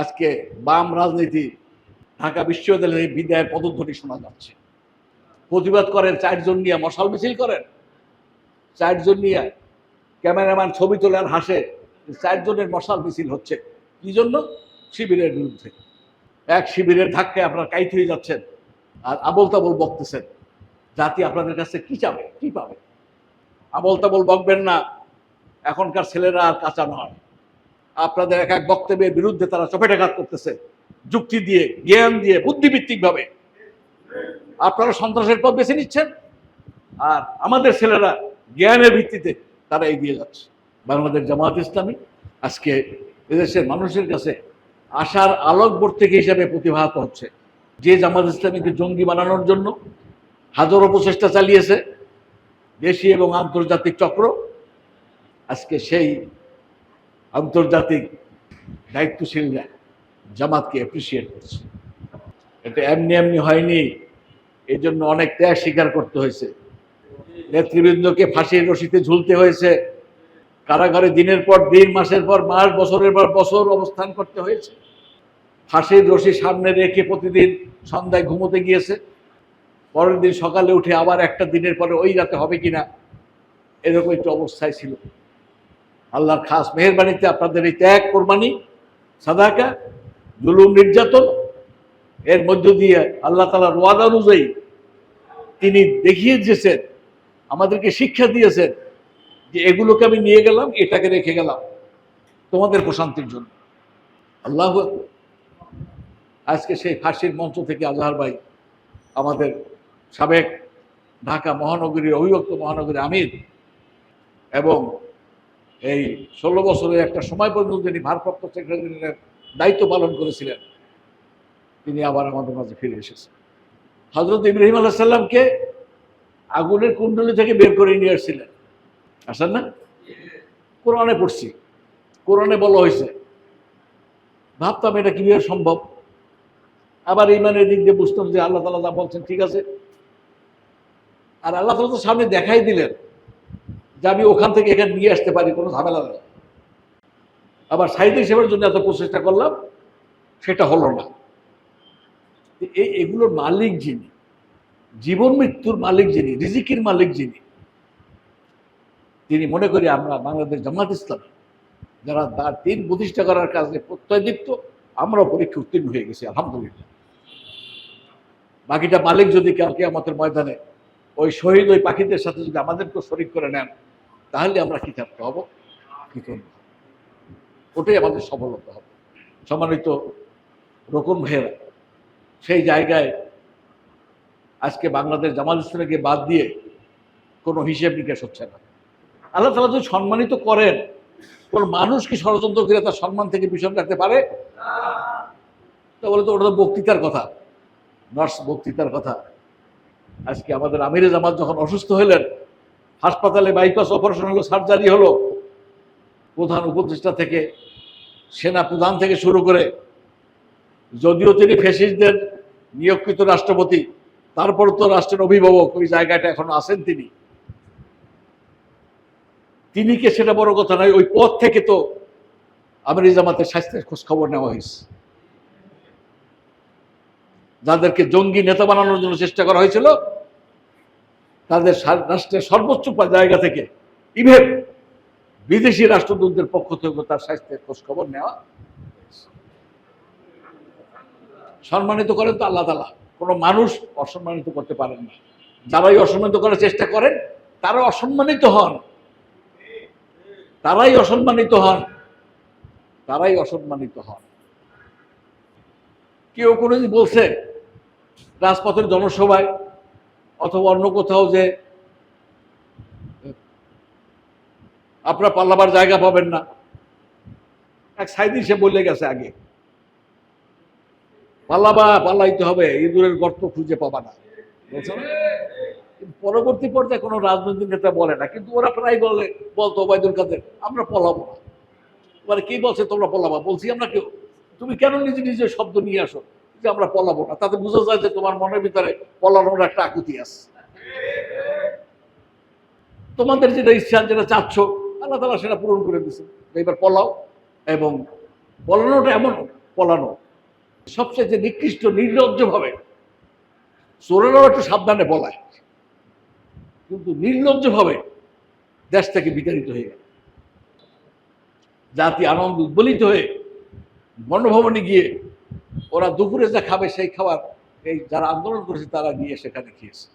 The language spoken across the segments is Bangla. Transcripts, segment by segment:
আজকে বাম রাজনীতি ঢাকা বিশ্ববিদ্যালয়ে বিদায়ের পদধ্বনি শোনা যাচ্ছে। প্রতিবাদ করেন চারজন নিয়ে মশাল মিছিল করেন। চারজন নিয়ে ক্যামেরাম্যান ছবি তোলে আর হাসে। চারজনের মশাল মিছিল হচ্ছে। কি জন্য? শিবিরের বিরুদ্ধে। এক শিবিরের ধাক্কায় আপনারা কাইত হয়ে যাচ্ছেন আর আবল তাবল বকতেছেন। জাতি আপনাদের কাছে কি চাবে? কি পাবে? আবল তাবল বকবেন না। এখনকার ছেলেরা আর কাঁচা নয়। আপনাদের এক এক বক্তব্যের বিরুদ্ধে তারা চপেটাঘাত করতেছে। যুক্তি দিয়ে, জ্ঞান দিয়ে বুদ্ধিভিত্তিকভাবে আপনারা সন্ত্রাসের পথ বেছে নিচ্ছেন, আর আমাদের ছেলেরা জ্ঞানের ভিত্তিতে তারা এগিয়ে যাচ্ছে। বাংলাদেশ জামাত ইসলামী আজকে এদেশের মানুষের কাছে আশার আলোকবর্তিক হিসাবে প্রতিভাত হচ্ছে যে জামাত ইসলামীকে জঙ্গি বানানোর জন্য হাজারো প্রচেষ্টা চালিয়েছে, দেশি এবং আন্তর্জাতিক চক্র, আজকে সেই আন্তর্জাতিক দায়িত্বশীলরা জামাতকে অ্যাপ্রিসিয়েট করছে। এটা এমনি এমনি হয়নি এই জন্য অনেক ত্যাগ স্বীকার করতে হয়েছে। নেতৃবৃন্দকে ফাঁসির রশিতে ঝুলতে হয়েছে। কারাগারে দিনের পর দিন, মাসের পর মাস, বছরের পর বছর অবস্থান করতে হয়েছে। ফাঁসির রশি সামনে রেখে প্রতিদিন সন্ধ্যায় ঘুমোতে গিয়েছে। পরের দিন সকালে উঠে আবার একটা দিনের পরে ওই রাতে হবে কিনা, এরকম একটু অবস্থায় ছিল। আল্লাহর খাস মেহরবানিতে আপনাদের এই ত্যাগ, কোরবানি, সাদাকা, জুলুম, নির্যাতন, এর মধ্য দিয়ে আল্লাহ তালার ওয়াদা অনুযায়ী তিনি দেখিয়ে দিয়েছেন, আমাদেরকে শিক্ষা দিয়েছেন যে এগুলোকে আমি নিয়ে গেলাম, এটাকে রেখে গেলাম তোমাদের প্রশান্তির জন্য। আল্লাহ আজকে সেই ফাঁসির মঞ্চ থেকে আজহার ভাই, আমাদের সাবেক ঢাকা মহানগরীর অভিভক্ত মহানগরীর আমির এবং এই ষোলো বছরের একটা সময় পর্যন্ত যিনি ভারপ্রাপ্ত সেক্রেটারির দায়িত্ব পালন করেছিলেন, তিনি আবার আমাদের মাঝে ফিরে এসেছেন। হজরত ইব্রাহিম আলাহ সাল্লামকে আগুনের কুণ্ডলি থেকে বের করে নিয়ে আসছিলেন। আসেন না? কোরআনে পড়ছি। কোরআনে বলা হয়েছে, ভাবতাম এটা কীভাবে সম্ভব? আবার ইমানের দিক দিয়ে বুঝতাম যে আল্লাহ তালা যা বলছেন ঠিক আছে। আর আল্লাহ তালা তো সামনে দেখাই দিলেন। যে আমি ওখান থেকে এখানে নিয়ে আসতে পারি, কোনো ঝামেলা নেই। আবার সাইদ হিসেবের জন্য এত প্রচেষ্টা করলাম, সেটা হলো না। এই এগুলোর মালিক যিনি, জীবন মৃত্যুর মালিক যিনি, রিজিকির মালিক যিনি, তিনি মনে করি আমরা বাংলাদেশ জামাত ইসলাম, যারা তার দিন প্রতিষ্ঠা করার কাজে প্রত্যয়দীপ্ত আমরাও পরীক্ষা উত্তীর্ণ হয়ে গেছি, আলহামদুলিল্লাহ। বাকিটা মালিক যদি কালকে আমাদের ময়দানে ওই শহীদ ওই পাখিদের সাথে যদি আমাদেরকেও শরিক করে নেন তাহলে আমরা কৃতার্থ হব? কৃতজ্ঞ। ওটাই আমাদের সফলতা হবে। সম্মানিত রকম ভাইয়েরা, সেই জায়গায় আজকে বাংলাদেশ জামাত ইসলামকে বাদ দিয়ে কোনো হিসেব নিকেশ হচ্ছে না। আল্লাহ তালা যদি সম্মানিত করেন, কোন মানুষ কি ষড়যন্ত্র করে তার সম্মান থেকে পিছন রাখতে পারে? তা বলে তো ওটা তো বক্তৃতার কথা। নার্স বক্তৃতার কথা। আজকে আমাদের আমিরে জামাত যখন অসুস্থ হলেন হাসপাতালে বাইপাস অপারেশন হলো, সার্জারি হলো, প্রধান উপদেষ্টা থেকে, সেনা প্রধান থেকে শুরু করে, যদিও তিনি ফেসিসদের নিয়োগকৃত রাষ্ট্রপতি, তারপর তো রাষ্ট্রের অভিভাবক, ওই জায়গাটা এখনও আছেন তিনি। তিনি কে সেটা বড় কথা নয়, ওই পথ থেকে তো আমির জামাতের স্বাস্থ্যের খোঁজ খবর নেওয়া হয়েছে। যাদেরকে জঙ্গি নেতা বানানোর জন্য চেষ্টা করা হয়েছিল তাদের রাষ্ট্রের সর্বোচ্চ জায়গা থেকে ইভেন বিদেশি রাষ্ট্রদূতদের পক্ষ থেকে তার স্বাস্থ্যের খোঁজ খবর নেওয়া সম্মানিত করেন তো আল্লাহ তালা কোনো মানুষ অসম্মানিত করতে পারেন না। যারাই অসম্মানিত করার চেষ্টা করেন তারা অসম্মানিত হন। তারাই অসম্মানিত হন। তারাই অসম্মানিত হন। কেউ কোনোদিন বলছে, রাজপথের জনসভায় অথবা অন্য কোথাও যে আপনারা পাল্লাবার জায়গা পাবেন না। এক সাইদিন সে বলে গেছে আগে, পাল্লাবা পাল্লাইতে হবে, ইঁদুরের গর্ত খুঁজে পাবা না। পরবর্তী পর্যায়ে কোনো রাজনৈতিক নেতা বলে না, কিন্তু ওরা প্রায় বলে, বলতো, ওবায়দুল কাদের, আমরা পলাবো না। এবারে কি বলছে, তোমরা পলাবা বলছি, আমরা কেউ। তুমি কেন নিজে নিজে শব্দ নিয়ে আসো? যে আমরা পলাবো না। তাতে বোঝা যায় যে তোমার মনের ভিতরে পলানোর একটা আকুতি আছে। তোমাদের যেটা ইচ্ছা, যেটা চাচ্ছ, আল্লাহ তালা সেটা পূরণ করে দিছে এবার পলাও এবং পলানোটা এমন, পলানো। সবচেয়ে যে নিকৃষ্ট, নির্লজ্জভাবে চোরেরাও একটু সাবধানে পলায়। কিন্তু নির্লজ্জভাবে দেশ থেকে বিতাড়িত হয়ে গেল। জাতি আনন্দ উদ্বলিত হয়ে গণভবনে গিয়ে ওরা দুপুরে যা খাবে সেই খাবার, এই যারা আন্দোলন করেছে তারা গিয়ে সেখানে খেয়েছে।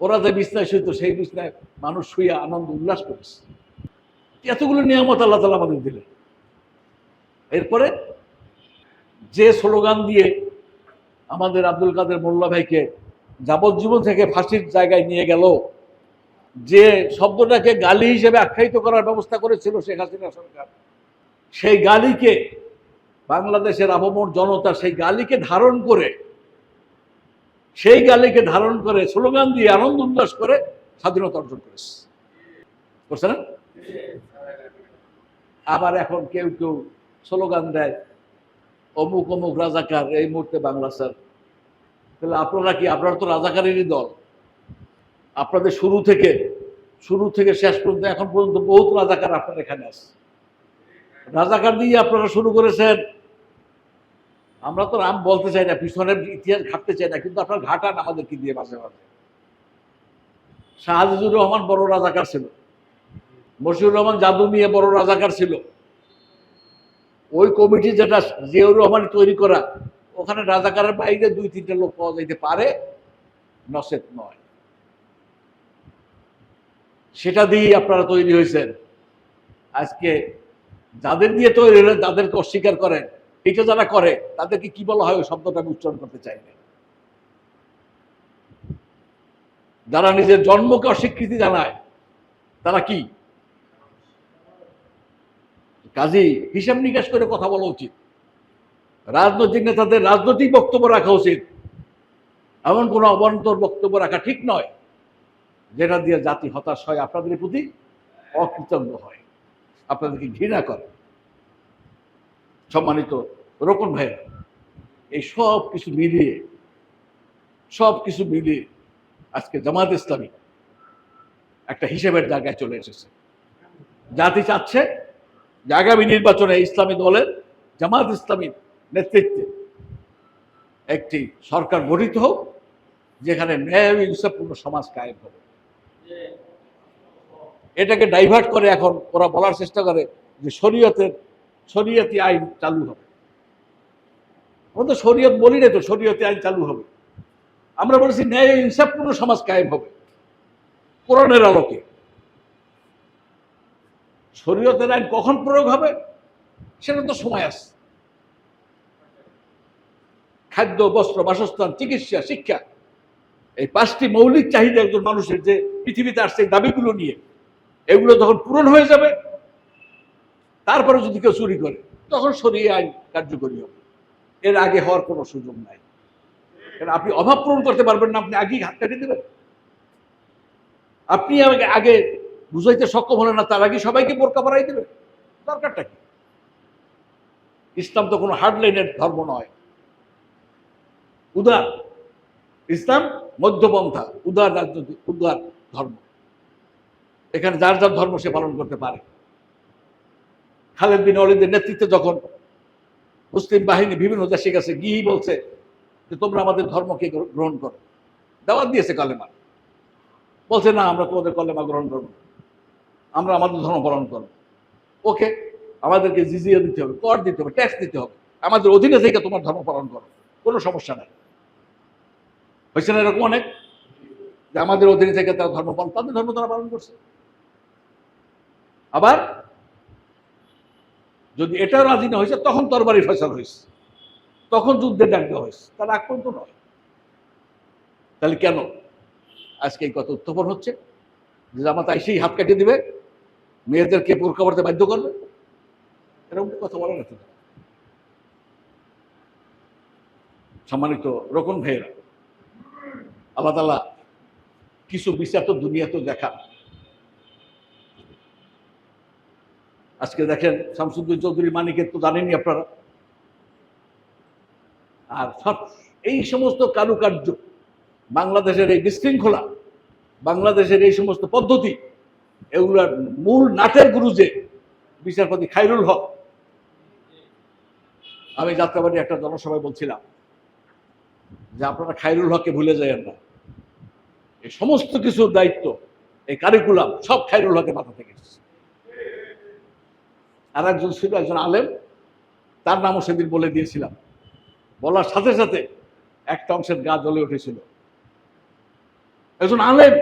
ওরা যে বিছনায় শুইত সেই বিছনায় মানুষ শুয়ে আনন্দ উল্লাস করেছে। এতগুলো নিয়ামত আল্লাহ তালা আমাদের দিলেন। এরপরে যে স্লোগান দিয়ে আমাদের আব্দুল কাদের মোল্লা ভাইকে যাবজ্জীবন থেকে ফাঁসির জায়গায় নিয়ে গেল, যে শব্দটাকে গালি হিসেবে আখ্যায়িত করার ব্যবস্থা করেছিল শেখ হাসিনা সরকার, সেই গালিকে বাংলাদেশের আবমর জনতা সেই গালিকে ধারণ করে, সেই গালিকে ধারণ করে, স্লোগান দিয়ে আনন্দ উল্লাস করে স্বাধীনতা অর্জন করেছে। করছে না? আবার এখন কেউ কেউ স্লোগান দেয়, অমুক অমুক রাজাকার, এই মুহূর্তে বাংলা স্যার। তাহলে আপনারা কি, আপনারা তো রাজাকারেরই দল। আপনাদের শুরু থেকে শুরু থেকে শেষ পর্যন্ত, এখন পর্যন্ত বহুত রাজাকার আপনার এখানে আছে। রাজাকার দিয়ে আপনারা শুরু করেছেন আমরা তো রাম বলতে চাই না, পিছনের ইতিহাস ঘাটতে চাই না, কিন্তু আপনার ঘাটান আমাদেরকে দিয়ে মাঝে মাঝে শাহাজুর রহমান বড় রাজাকার ছিল। মশিউর রহমান জাদু নিয়ে বড় রাজাকার ছিল। ওই কমিটি যেটা, জিয়াউর রহমান তৈরি করা, ওখানে রাজাকারের বাইরে দুই, তিনটে লোক পাওয়া যাইতে পারে নসেত নয়। সেটা দিয়েই আপনারা তৈরি হয়েছেন। আজকে যাদের দিয়ে তৈরি হলেন, তাদেরকে অস্বীকার করেন। এটা যারা করে, তাদেরকে কি বলা হয় ওই শব্দটা আমি উচ্চারণ করতে চাই যারা নিজের জন্মকে অস্বীকৃতি জানায়, তারা কি? কাজী, হিসাব নিকাশ করে কথা বলা উচিত। রাজনৈতিক নেতাদের রাজনৈতিক বক্তব্য রাখা উচিত। এমন কোনো অবান্তর বক্তব্য রাখা ঠিক নয়, যেটা দিয়ে জাতি হতাশ হয়, আপনাদের প্রতি অকৃতজ্ঞ হয়, আপনাদেরকে ঘৃণা করে। সম্মানিত রোকন ভাইরা এই সব কিছু মিলিয়ে, সব কিছু মিলিয়ে আজকে জামাত ইসলামী একটা হিসেবের জায়গায় চলে এসেছে। জাতি চাচ্ছে যে আগামী নির্বাচনে ইসলামী দলের জামাত ইসলামীর নেতৃত্বে একটি সরকার গঠিত হোক, যেখানে ন্যায় ও ইনসাফপূর্ণ সমাজ কায়েম হবে। এটাকে ডাইভার্ট করে এখন ওরা বলার চেষ্টা করে যে শরীয়তের শরীয়তি আইন চালু হবে। আমরা তো শরীয়ত বলি না তো শরীয়তি আইন চালু হবে। আমরা বলেছি ন্যায় ইনসাফপূর্ণ সমাজ কায়েম হবে। কোরআনের আলোকে। শরীয়তের আইন কখন প্রয়োগ হবে, সেটা তো সময় আছে। খাদ্য, বস্ত্র, বাসস্থান, চিকিৎসা, শিক্ষা, এই পাঁচটি মৌলিক চাহিদা একজন মানুষের যে পৃথিবীতে আসছে দাবিগুলো নিয়ে, এগুলো যখন পূরণ হয়ে যাবে তারপরে যদি কেউ চুরি করে, তখন সরিয়ে আইন কার্যকরী হবে। এর আগে হওয়ার কোনো সুযোগ নাই। কারণ আপনি অভাব পূরণ করতে পারবেন না, আপনি আগেই হাত কাটিয়ে দেবেন। আপনি আমাকে আগে বুঝাইতে সক্ষম হলেন না, তার আগে সবাইকে বোরকা পরাই দেবে দরকারটা কি? ইসলাম তো কোনো হার্ডলাইনের ধর্ম নয়। উদার। ইসলাম মধ্যপন্থা, উদার রাজনৈতিক, উদার ধর্ম। এখানে যার যার ধর্ম সে পালন করতে পারে। খালেদ বিন অলিদের নেতৃত্বে যখন মুসলিম বাহিনী বিভিন্ন দেশে গেছে গিয়েই বলছে যে, তোমরা আমাদের ধর্মকে গ্রহণ করো। দাওয়াত দিয়েছে কালেমা। বলছে, না, আমরা তোমাদের কলেমা গ্রহণ করব। আমরা আমাদের ধর্ম পালন করব। ওকে, আমাদেরকে জিজিয়া দিতে হবে, কর দিতে হবে ট্যাক্স দিতে হবে। আমাদের অধীনে থেকে তোমার ধর্ম পালন করো, কোনো সমস্যা নাই। হয়েছে না এরকম অনেক? যে, আমাদের অধীনে থেকে তারা ধর্ম পালন, তাদের ধর্ম তারা পালন করছে। আবার যদি এটা রাজি না হয়েছে, তখন তরবারি ফয়সাল হয়েছে। তখন যুদ্ধের ডাক দেওয়া হয়েছে। তার আগ পর্যন্ত নয়। তাহলে কেন? আজকে এই কথা উত্থাপন হচ্ছে। যে জামাত আইসেই হাত কাটিয়ে দিবে। মেয়েদেরকে বোরকা পড়তে বাধ্য করবে। এরকম কথা বলে না। সম্মানিত রকম ভাইয়েরা, আল্লাহ তালা কিছু বিচার তো দুনিয়া তো দেখা আজকে দেখেন শামসুদ্দিন চৌধুরী, মানিকের তো জানেনই আপনারা। আর সব এই সমস্ত কারুকার্য, বাংলাদেশের এই বিশৃঙ্খলা, বাংলাদেশের এই সমস্ত পদ্ধতি, এগুলার মূল নাটের গুরু যে বিচারপতি খাইরুল হক, আমি যাত্রাবাড়ি একটা জনসভায় বলছিলাম যে আপনারা খাইরুল হককে ভুলে যাবেন না। এই সমস্ত কিছুর দায়িত্ব, এই কারিকুলাম সব খাইরুল হকের মাথা থেকে এসেছে। আর একজন ছিল একজন আলেম, তার নামও সেদিন বলে দিয়েছিলাম। বলার সাথে সাথে একটা অংশের গা জ্বলে উঠেছিল। একজন আলেম,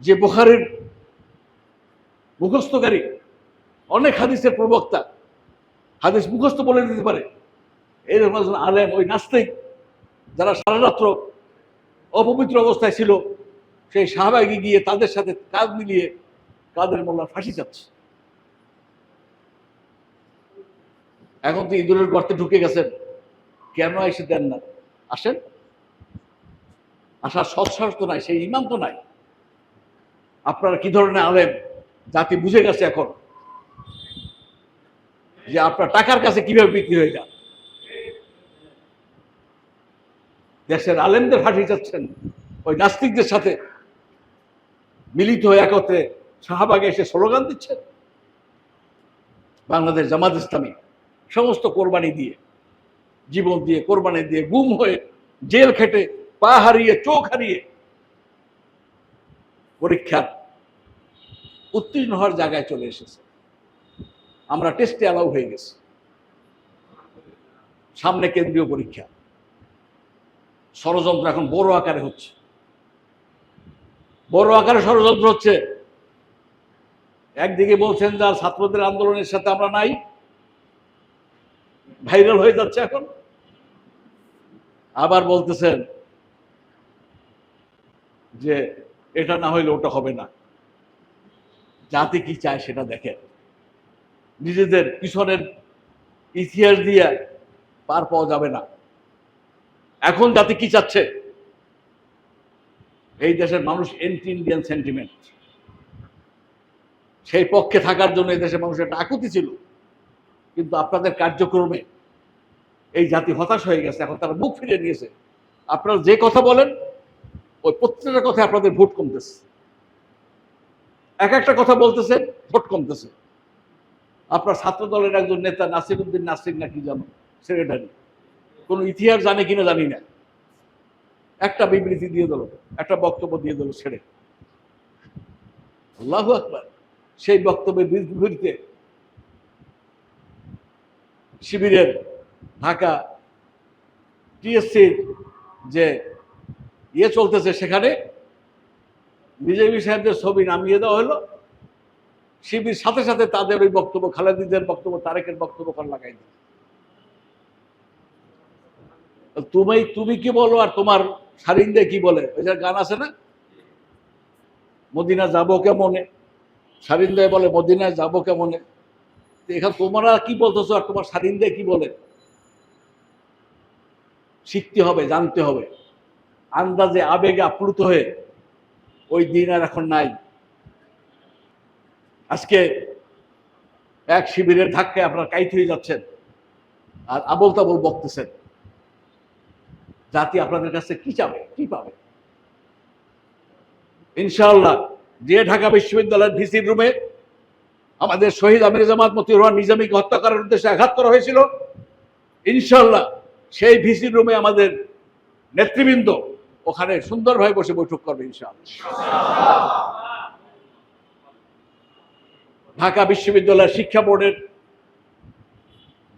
যে বুখারের মুখস্থকারী, অনেক হাদিসের প্রবক্তা, হাদিস মুখস্থ বলে দিতে পারে। এইরকম একজন আলেম ওই নাস্তিক, যারা সারা রাত্র অপবিত্র অবস্থায় ছিল, সেই শাহবাগে গিয়ে তাদের সাথে কাজ মিলিয়ে কাদের মোল্লার ফাঁসি যাচ্ছে এখন তো ইঁদুরের গর্তে ঢুকে গেছেন। কেন এসে দেন না? আসেন। আসার সৎসাহস তো নাই, সেই ইমান তো নাই। আপনারা কি ধরনের আলেম? জাতি বুঝে গেছে এখন যে আপনার টাকার কাছে কীভাবে বিক্রি হয়ে যান দেশের আলেমদের ফাঁসি যাচ্ছেন, ওই নাস্তিকদের সাথে মিলিত হয়ে একত্রে শাহবাগে এসে স্লোগান দিচ্ছেন। বাংলাদেশ জামাত ইসলামী। সমস্ত কোরবানি দিয়ে, জীবন দিয়ে কোরবানি দিয়ে গুম হয়ে জেল খেটে, পা হারিয়ে, চোখ হারিয়ে পরীক্ষার উত্তীর্ণ হওয়ার জায়গায় চলে এসেছে। আমরা টেস্টে অ্যালাউ হয়ে গেছি। সামনে কেন্দ্রীয় পরীক্ষা। ষড়যন্ত্র এখন বড় আকারে হচ্ছে। বড় আকারে ষড়যন্ত্র হচ্ছে। একদিকে বলছেন যার ছাত্রদের আন্দোলনের সাথে আমরা নাই। ভাইরাল হয়ে যাচ্ছে এখন। আবার বলতেছেন যে এটা না হইলে ওটা হবে না। জাতি কি চায় সেটা দেখেন। নিজেদের পিছনের ইতিহাস দিয়ে পার পাওয়া যাবে না। এখন জাতি কি চাচ্ছে? এই দেশের মানুষ এন্টি ইন্ডিয়ান সেন্টিমেন্ট সেই পক্ষে থাকার জন্য এই দেশের মানুষের একটা আকুতি ছিল। কিন্তু আপনাদের কার্যক্রমে এই জাতি হতাশ হয়ে গেছে, এখন তারা মুখ ফিরে নিয়েছে। আপনারা যে কথা বলেন, ওই প্রত্যেকটা কথা আপনাদের ভোট কমতেছে। এক একটা কথা বলতেছে, ভোট কমতেছে। আপনার ছাত্র দলের একজন নেতা নাসির উদ্দিন নাসির নাকি জানো সেক্রেটারি, কোনো ইতিহাস জানে কিনা জানি না। একটা বিবৃতি দিয়ে দিল, একটা বক্তব্য দিয়ে দিল ছেড়ে। আল্লাহ আকবার, সেই বক্তব্যের বিপরীতে শিবিরের ঢাকা টিএসসির যে ইয়ে চলতেছে সেখানে বিজেপি সাহেবদের ছবি নামিয়ে দেওয়া হলো। শিবির সাথে সাথে তাদের ওই বক্তব্য, খালেদিদের বক্তব্য, তারেকের বক্তব্য করে লাগাই দিল। তুমি তুমি কি বলো আর তোমার সারিন্দে কি বলে? ওই যে গান আছে না? মদিনা যাব কেমনে? সারিন্দে বলে, মদিনায় যাব কেমনে? এখানে তোমরা কি বলতেছো আর তোমার সারিন্দে কি বলে? শিখতে হবে, জানতে হবে। আন্দাজে আবেগে আপ্লুত হয়ে ওই দিন আর এখন নাই। আজকে এক শিবিরের ধাক্কায় আপনারা কাইত হয়ে যাচ্ছেন আর আবল তাবল বকতেছেন। জাতি আপনাদের কাছে কি চাবে, কি পাবে? ইনশাআল্লাহ, যে ঢাকা বিশ্ববিদ্যালয়ের ভিসির রুমে আমাদের শহীদ আমির জামাত মতিউর রহমান নিজামীকে হত্যা করার উদ্দেশ্যে আঘাত করা হয়েছিল, ইনশাআল্লাহ সেই ভিসির রুমে আমাদের নেতৃবৃন্দ ওখানে সুন্দরভাবে বসে বৈঠক করবে, ইনশাআল্লাহ। ঢাকা বিশ্ববিদ্যালয়ের শিক্ষা বোর্ডের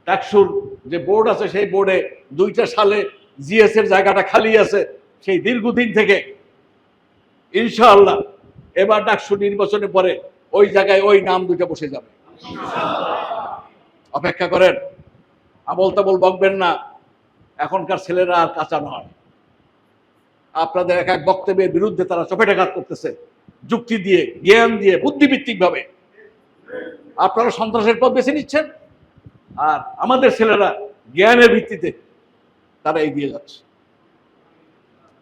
ডাকসুর যে বোর্ড আছে, সেই বোর্ডে দুইটা সালে জিএস এর জায়গাটা খালি আছে, সেই দীর্ঘদিন থেকে ইনশাআল্লাহ এবার ডাকসু নির্বাচনের পরে ওই জায়গায় ওই নাম দুইটা বসে যাবে। অপেক্ষা করেন আবল তাবল বকবেন না এখনকার ছেলেরা আর কাঁচা নয়। আপনাদের এক এক বক্তব্যের বিরুদ্ধে তারা চপেটাঘাত করতেছে, যুক্তি দিয়ে, জ্ঞান দিয়ে বুদ্ধিভিত্তিক ভাবে আপনারা সন্ত্রাসের পথ বেছে নিচ্ছেন, আর আমাদের ছেলেরা জ্ঞানের ভিত্তিতে তারা এগিয়ে যাচ্ছে।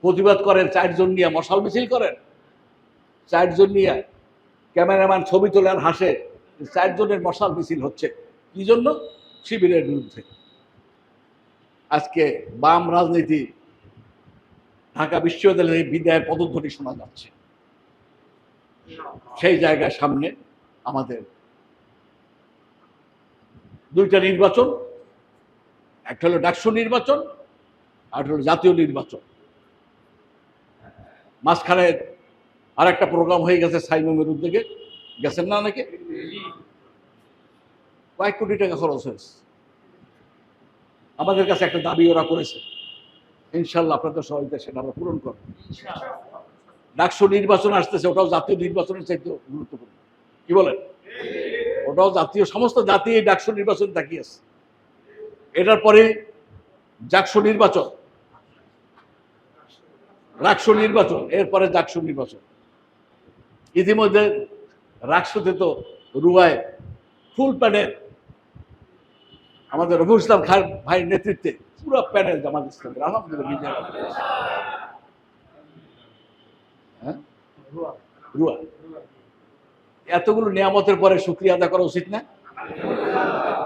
প্রতিবাদ করেন, চারজন নিয়ে মশাল মিছিল করেন, চারজন নিয়ে ক্যামেরাম্যান ছবি তোলে আর হাসে, চারজনের মশাল মিছিল হচ্ছে। কি জন্য? শিবিরের বিরুদ্ধে। আজকে বাম রাজনীতি ঢাকা বিশ্ববিদ্যালয়ের বিদায়ের পদধ্বনি শোনা যাচ্ছে। সেই জায়গার সামনে আমাদের দুইটা নির্বাচন, একটা হলো ডাকসু নির্বাচন, আর হলো জাতীয় নির্বাচন। মাঝখানে আর একটা প্রোগ্রাম হয়ে গেছে সাইমের উদ্যোগে। গেছেন না অনেকে? কয়েক কোটি টাকা খরচ হয়েছে। আমাদের কাছে একটা দাবি ওরা করেছে। ইনশাল্লাহ আপনাদের সহযোগিতা সেটা আমরা পূরণ করব। ডাকসু নির্বাচন আসতেছে, ওটাও জাতীয় নির্বাচনের চাইতে গুরুত্বপূর্ণ। কি বলেন? ওটাও জাতীয়, সমস্ত জাতি এই ডাকসু নির্বাচন তাকিয়েছে। এটার পরে জাকসু নির্বাচন। রাকসু নির্বাচন, এরপরে জাকসু নির্বাচন। ইতিমধ্যে রাকসুতে তো রুয়ায় ফুল প্যানেল আমাদের রবুল ইসলাম খান ভাইয়ের নেতৃত্বে পুরো প্যানেল জামাত ইসলামের, আলহামদুলিল্লাহ। হ্যাঁ? এতগুলো নিয়ামতের পরে শুক্রিয়া আদা করা উচিত না?